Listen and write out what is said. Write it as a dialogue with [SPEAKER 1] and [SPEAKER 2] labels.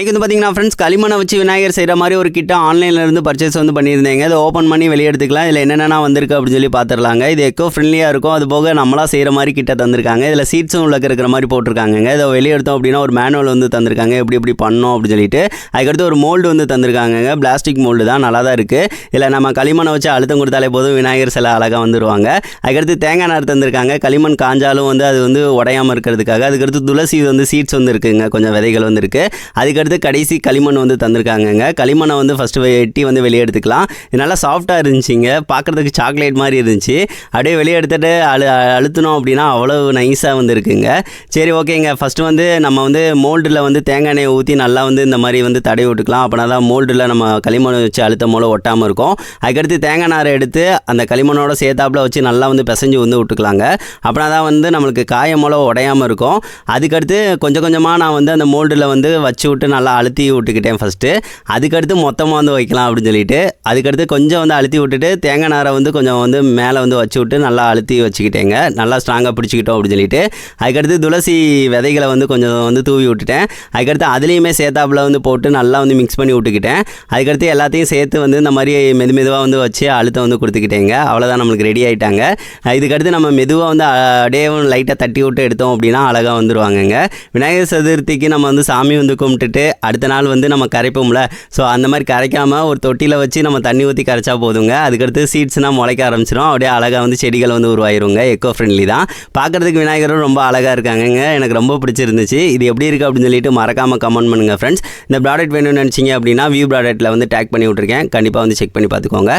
[SPEAKER 1] இன்னைக்கு வந்து பார்த்தீங்கன்னா ஃப்ரெண்ட்ஸ் களிமண்ணை வச்சு விநாயகர் செய்கிற மாதிரி ஒரு கிட்ட ஆன்லைனில் இருந்து பர்ச்சேஸ் வந்து பண்ணியிருந்தேங்க. இதை ஓப்பன் பண்ணி வெளியே எடுத்துக்கலாம். இதில் என்னென்ன வந்திருக்கு அப்படின்னு சொல்லி பார்த்துடலாங்க இது எக்கோ ஃப்ரெண்ட்லியாக இருக்கும். அது போக நம்மளாக செய்கிற மாதிரி கிட்ட தந்திருக்காங்க. இதில் சீட்ஸும் உள்ள இருக்கிற மாதிரி போட்டிருக்காங்கங்க. இதை வெளியே எடுத்தோம் அப்படின்னா ஒரு மேனுவல் வந்து தந்திருக்காங்க. எப்படி எப்படி பண்ணோம் அப்படின்னு சொல்லிட்டு. அதுக்கடுத்து ஒரு மோல்டு வந்து தந்திருக்காங்கங்க. பிளாஸ்டிக் மோல்டு தான். நல்லா தான் இருக்குது இதில் நம்ம களிமண்ணை வச்சு அழுத்தம் கொடுத்தாலே போதும் விநாயகர் சிலை அழகாக வந்துருவாங்க. அதுக்கடுத்து தேங்காய் நார் தந்திருக்காங்க. களிமண் காஞ்சாலும் வந்து அது வந்து உடையாமல் இருக்கிறதுக்காக. அதுக்கடுத்து துளசி வந்து சீட்ஸ் வந்து இருக்குங்க. கொஞ்சம் விதைகள் வந்து இருக்குது அதுக்கடுத்து கடைசி களிமண் வந்து தந்திருக்காங்கங்க. களிமண்ணை வந்து ஃபஸ்ட்டு வெட்டி வந்து வெளியே எடுத்துக்கலாம். இது நல்லா சாஃப்டாக இருந்துச்சுங்க. பார்க்குறதுக்கு சாக்லேட் மாதிரி இருந்துச்சு. அப்படியே வெளியே எடுத்துகிட்டு அழு அழுத்தினோம் அப்படின்னா அவ்வளோ நைஸாக வந்து இருக்குங்க சரி ஓகேங்க. ஃபஸ்ட்டு வந்து நம்ம வந்து மோல்டில் வந்து தேங்காய் எண்ணெயை ஊற்றி நல்லா வந்து இந்த மாதிரி வந்து தடவி விட்டுக்கலாம். அப்படின்னா தான் மோல்டில் நம்ம களிமண் வச்சு அழுத்தம் மூலம் ஒட்டாமல் இருக்கும். அதுக்கடுத்து தேங்காய் நாரை எடுத்து அந்த களிமண்ணோட சேர்த்தாப்புல வச்சு நல்லா வந்து பிசைஞ்சு வந்து விட்டுக்கலாங்க. அப்படின்னா தான் வந்து நம்மளுக்கு காயம் மூலம் உடையாமல் இருக்கும். அதுக்கடுத்து கொஞ்சம் கொஞ்சமாக நான் வந்து அந்த மோல்டில் வந்து வச்சு விட்டு நல்லா அழுத்தி விட்டுக்கிட்டேன் ஃபஸ்ட்டு அதுக்கடுத்து மொத்தமாக வந்து வைக்கலாம் அப்படின்னு சொல்லிட்டு அதுக்கடுத்து கொஞ்சம் வந்து அழுத்தி விட்டுட்டு தேங்காய் நாரை வந்து கொஞ்சம் வந்து மேலே வந்து வச்சு விட்டு நல்லா அழுத்தி வச்சுக்கிட்டேங்க. நல்லா ஸ்ட்ராங்காக பிடிச்சிக்கிட்டோம் அப்படின்னு சொல்லிட்டு. அதுக்கடுத்து துளசி விதைகளை வந்து கொஞ்சம் வந்து தூவி விட்டுட்டேன். அதுக்கடுத்து அதுலேயுமே சேத்தாப்பில் வந்து போட்டு நல்லா வந்து மிக்ஸ் பண்ணி விட்டுக்கிட்டேன். அதுக்கடுத்து எல்லாத்தையும் சேர்த்து வந்து இந்த மாதிரி மெது மெதுவாக வந்து வச்சு அழுத்தம் வந்து கொடுத்துக்கிட்டேங்க. அவ்வளோதான் நம்மளுக்கு ரெடி ஆகிட்டாங்க இதுக்கடுத்து நம்ம மெதுவாக வந்து அப்படியே லைட்டாக தட்டி விட்டு எடுத்தோம் அப்படின்னா அழகாக வந்துடுவாங்கங்க விநாயகர் சதுர்த்திக்கு நம்ம வந்து சாமி வந்து கும்பிட்டுட்டு அடுத்த நாள் வந்து நம்ம கரைப்போம்ல. ஸோ அந்த மாதிரி கரைக்காமல் ஒரு தொட்டியில் வச்சு நம்ம தண்ணி ஊற்றி கரைச்சா போதுங்க. அதுக்கடுத்து சீட்ஸ்னால் முளைக்க ஆரம்பிச்சிடும் அப்படியே அழகாக வந்து செடிகள் வந்து உருவாயிருங்க. எக்கோ ஃப்ரெண்ட்லி தான். பார்க்குறதுக்கு விநாயகரும் ரொம்ப அழகாக இருக்காங்கங்க. எனக்கு ரொம்ப பிடிச்சிருந்துச்சு. இது எப்படி இருக்குது அப்படின்னு சொல்லிட்டு மறக்காமல் கமெண்ட் பண்ணுங்கள் ஃப்ரெண்ட்ஸ் இந்த ப்ராடக்ட் வேணும்னு நினச்சிங்க அப்படின்னா வியூ ப்ராடக்ட்டில் வந்து டேக் பண்ணி விட்ருக்கேன் கண்டிப்பாக வந்து செக் பண்ணி பார்த்துக்கோங்க.